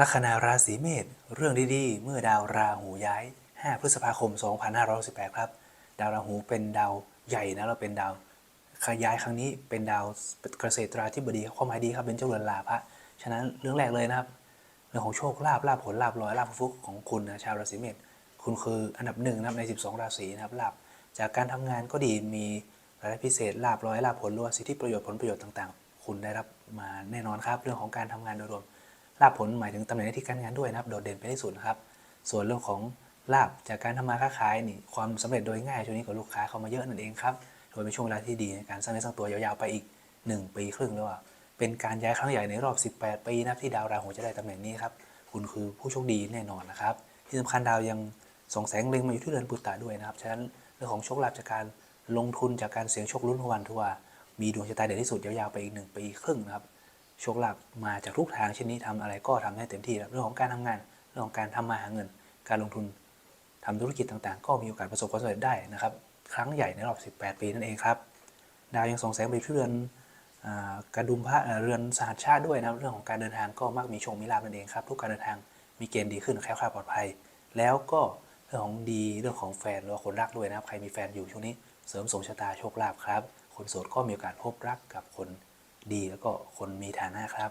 ลัคนาราศีเมษเรื่องดีๆ เมื่อดาวราหูย้าย 5 พฤษภาคม 2518ครับ ดาวราหูเป็นดาวใหญ่นะเราเป็นดาวขย้ายครั้งนี้เป็นดาวเกษตราธิบดีความหมายดีครับเป็นเจ้าเรือนลาภะฉะนั้นเรื่องแรกเลยนะครับ เรื่องของโชคลาภลาภผลลาภลอยลาภฟุกของคุณนะชาวราศีเมษคุณคืออันดับหนึ่งนะครับใน 12 ราศีนะครับลาภจากการทำงานก็ดีมีรายได้พิเศษลาภร้อยลาภผลหรือว่าสิทธิประโยชน์ผลประโยชน์ต่างๆ คุณได้รับมาแน่นอนครับ เรื่องของการทำงานโดยรวม ลาภผลหมายถึงตำแหน่งหน้าที่การงานด้วยนะครับ โดดเด่นเป็นที่สุดนะครับ ส่วนเรื่องของลาภจากการทำมาค้าขายนี่ความสำเร็จโดยง่ายช่วงนี้กับลูกค้าเข้ามาเยอะนั่นเองครับโดยเป็นช่วงเวลาที่ดีในการสร้างเนื้อสร้างตัวยาวๆไปอีก 1 ปีครึ่งแล้วว่าเป็นการย้ายครั้งใหญ่ในรอบ 18 ปีนะครับที่ดาวราหูจะได้ตำแหน่งนี้ครับคุณคือผู้โชคดีแน่นอนนะครับที่สำคัญดาวยังส่องแสงเล็งมาอยู่ที่เรือนปุตตะด้วยนะครับฉะนั้นเรื่องของโชคลาภจากการลงทุนจากการเสี่ยงโชคลุ้นรางวัลถือว่ามีดวงชะตาเด่นที่สุดยาวๆไปอีกหนึ่งปีครึ่งนะครับ โชคลาภมาจากทุกทางเช่นนี้ทำอะไรก็ทำให้เต็มที่ครับเรื่องของการทำงาน เรื่องของการทำมาหาเงิน การลงทุนทำธุรกิจต่างๆ ก็มีโอกาสประสบความสำเร็จได้นะครับ ครั้งใหญ่ในรอบ 18 ปีนั่นเองครับ ดาวยังส่องแสงไปที่เรือนอกระดุมพระเรือนสหัสชาติด้วยนะเรื่องของการเดินทางก็มักมีโชคมีลาภนั่นเองครับ ทุกการเดินทางมีเกณฑ์ดีขึ้นแคล้วคลาดปลอดภัย แล้วก็เรื่องของดีเรื่องของแฟนหรือว่าคนรักด้วยนะครับ ใครมีแฟนอยู่ช่วงนี้เสริมสมชะตาโชคลาภครับ คนโสดก็มีโอกาสพบรักกับคน ดีแล้วก็คนมีฐานะครับ